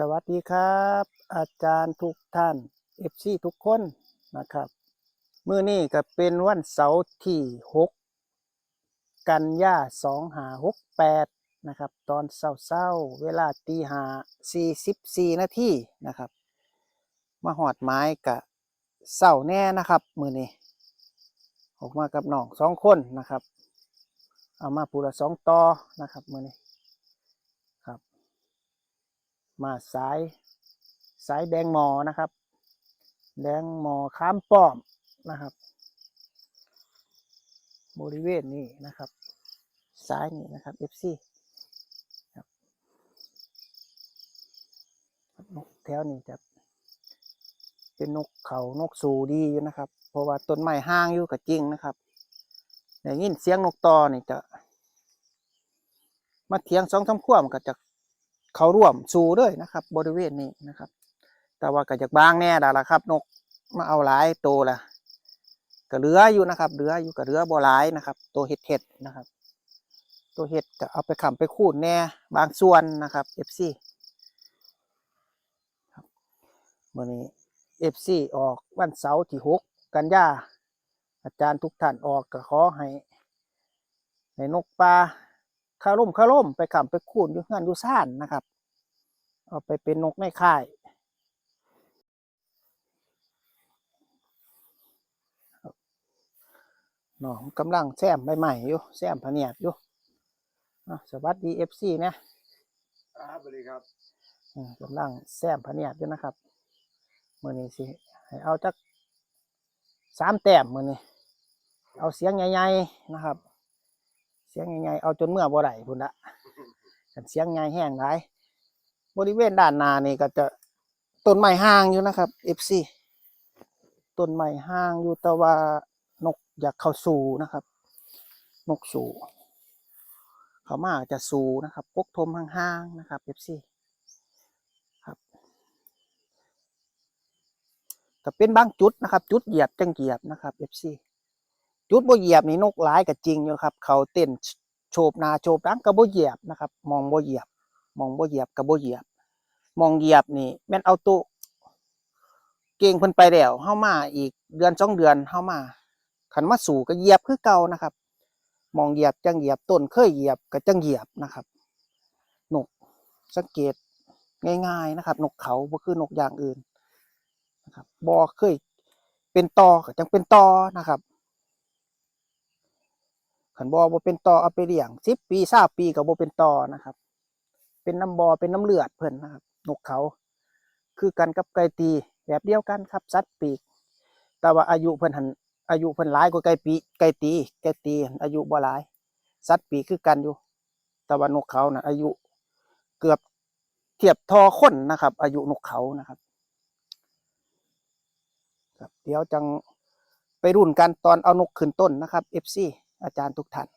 สวัสดีครับ อาจารย์ทุกท่านเอฟซีทุกคนนะครับมื้อนี้ก็เป็นวันเสาร์ที่ 6 กันยา2 5 6 8นะครับ ตอนเช้าๆเวลาตีห้า44นาทีนะครับ มาหอดไม้กะเศร้าแน่นะครับ มื้อนี้ ออกมากับน้องสองคนนะครับ เอามาปูละสองตอนะครับ มื้อนี้ มาสายสายแดงหมอนะครับ แดงหมอข้ามป้อมนะครับ บริเวณนี้นะครับ ซ้ายนี่นะครับ FC ครับนกแถวนี้จะเป็นนกเขานกสูดีอยู่นะครับ เพราะว่าต้นไม้ห้างอยู่กับจริงนะครับได้ยินเสียงนกตอนี่จะ มาเถียงสองทำขั้วมันก็จะ เขาร่วมสู่ด้วยนะครับ บริเวณนี้นะครับ แต่ว่าก็จากบางแน่ดาละครับ นกมาเอาหลายโตวละก็เหลืออยู่นะครับเหลืออยู่กับเหลือบ่หลายนะครับ ตัวเห็ดเห็ดนะครับ ตัวเห็ดก็เอาไปขำไปคูดแน่บางส่วนนะครับ FC ครับวันนี้ FC ออกวันเสาร์ที่หกกันยาอาจารย์ทุกท่านออกก็ขอให้ให้นกปลา ข้าร่มข้าร่มไปขำไปคูนอยู่งานอยู่ซ่านนะครับ เอาไปเป็นนกในค่ายครับน้องกำลังแซมใบใหม่อยู่แซมพะเนียดอยู่อะสวัสดีเอฟซีนะครับสวัสดีครับอืมกำลังแซมพะเนียดอยู่นะครับมือนี้สิให้เอาจักสามแต้มมือนี้เอาเสียงใหญ่ๆนะครับเสียงใหญ่ๆเอาจนเมื่อบ่ได้พุ่นละกันเสียงใหญ่แห้งหลายบริเวณด้านหน้านี่ก็จะต้นไม้ห่างอยู่นะครับ FC ต้นไม้ห่างอยู่แต่ว่านกอยากเข้าสู่นะครับ นกสู่เขามาจะสู่นะครับปกทมห่างๆนะครับ FC ครับก็เป็นบางจุดนะครับ จุดเหยียบจังเหยียบนะครับ FC จุดบ่เหยียบนี่นกหลายก็จริงอยู่ครับ เขาเต้นโฉบหนาโฉบหลังก็บ่เหยียบนะครับ มองบ่เหยียบ มองบ่เหยียบก็บ่เหยียบ มองเหยียบนี่แม่นเอาตัวเก่งเพิ่นไปแล้วเฮามาอีกเดือนสองเดือนเฮามาคันมาสู่ก็เหยียบคือเก่านะครับ มองเหยียบจังเหยียบต้นเคยเหยียบก็จังเหยียบนะครับนกสังเกตง่ายๆนะครับ นกเขาบ่คือนกอย่างอื่นนะครับบ่เคยเป็นตอก็จังเป็นตอนะครับ ขันบอบเป็นต่อเอาไปเลี้ยงสิบปีสาปีก็บ่เป็นต่อนะครับ เป็นน้ำบอเป็นน้ำเลือดเพิ่นนะครับ นกเขา คือกันกับไก่ตีแบบเดียวกันครับสัตว์ปีก แต่ว่าอายุเพิ่นหันอายุเพิ่นหลายกว่าไก่ปีไก่ตีไก่ตีอายุบ่หลายสัตว์ปีกคือกันอยู่ แต่ว่านกเขาน่ะอายุเกือบเทียบทอคนนะครับ อายุนกเขานะครับครับเดี๋ยวจังไปรุ่นกันตอนเอานกขึ้นต้นนะครับ FC อาจารย์ทุกท่าน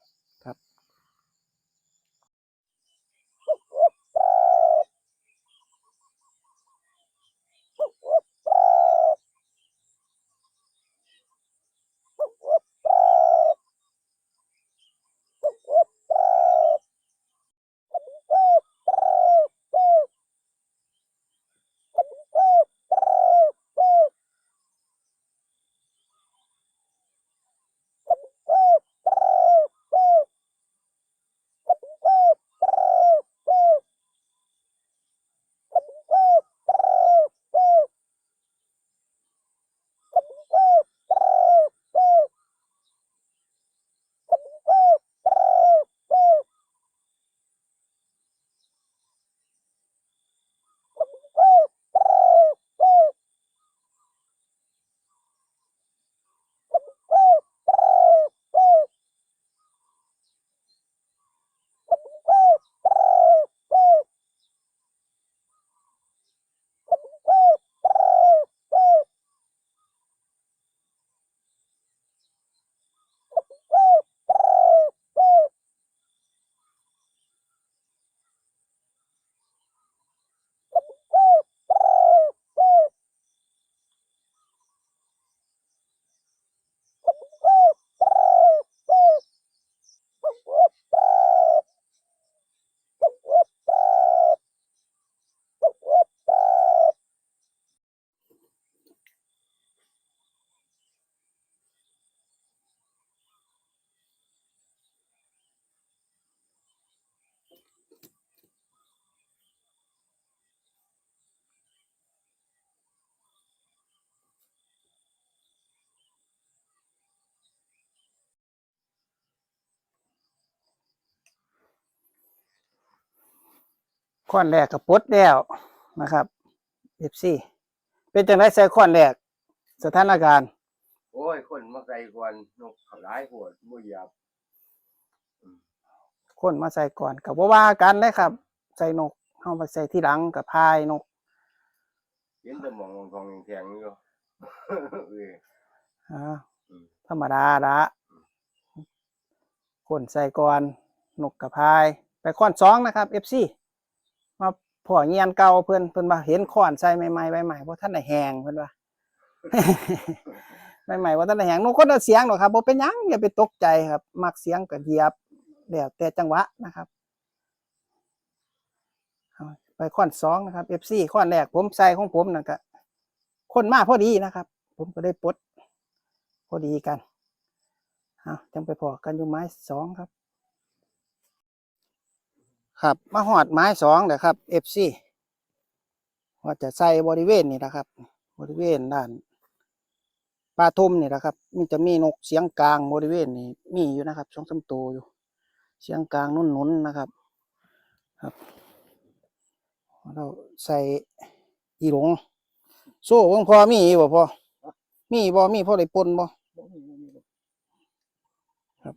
ข้อนแรกก็ปลดแล้วนะครับ FC เป็นจังไดใส่ข้อนแรกสถานการณ์ โอ้ย คนมาไกลกวนนกเขาหลายโหดบ่เหยียบคนมาใส่ก่อนกับว่าว่ากันเลยครับ ใส่นกเฮาไปใส่ที่หลังกับพายนกเห็นแต่หมองทองแข็งๆอยู่เอออ่าอืมธรรมดาละคนใส่ก่อนนกกับพาย ไปข้อนสองนะครับ FC มา พ่อเงียนเก่าเพิ่นเพิ่นว่าเห็นข้อนใส่ใหม่ๆใหม่ๆเพราะท่านได้แหงเพิ่นว่าใหม่ๆว่าท่านได้แหงนกคนละเสียงหรอกครับบ่เป็นหยังอย่าไปตกใจครับ มักเสียงก็เหยียบแล้วแต่จังหวะนะครับเอาไปข้อนสองนะครับ FC ข้อนแรกผมใส่ของผมนั่นก็คนมาพอดีนะครับ ผมก็ได้ปลดพอดีกันเอาจังไปพอกันอยู่ไม้สองครับ ครับ มาหอดไม้สองเดี๋ยครับ FC ว่าจะใส่บริเวณนี่นะครับ บริเวณด้านปลาทุ่มนี่นะครับมันจะมีนกเสียงกลางบริเวณนี้มีอยู่นะครับสองสามตัวอยู่ เสียงกลางนุ่นๆนะครับ ครับ เราใส่อีหลงโซ่ของพอมีบ่พอมีบ่มีพอได้ปนบ่ครับ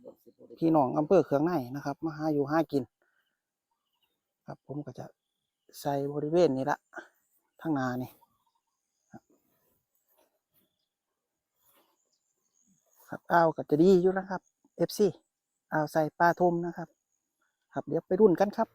พี่น้องอำเภอเขืองในนะครับ มาหาอยู่หากิน ครับ ผมก็จะใส่บริเวณนี้ละทั้งนานี่ครับเอ้าวก็จะดีอยู่นะครับ FC อ้าวใส่ปลาทุมนะครับ ครับเดี๋ยวไปรุ่นกันครับ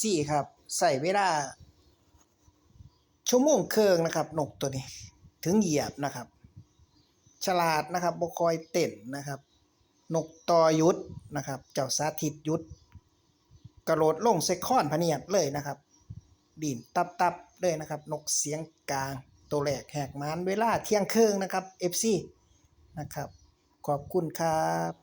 FC ครับใส่เวลาชั่วโมงครึ่งนะครับ นกตัวนี้ ถึงเหยียบนะครับ ฉลาดนะครับบคอยเต้นนะครับ นกต่อยุทธนะครับ เจ้าสาธิตยุทธกระโดดลงใส่ค้อนพเนียดเลยนะครับ ดินตับตับเลยนะครับ นกเสียงกลางตัวแรกแหกมานเวลาเที่ยงครึ่งนะครับ FC นะครับ ขอบคุณครับ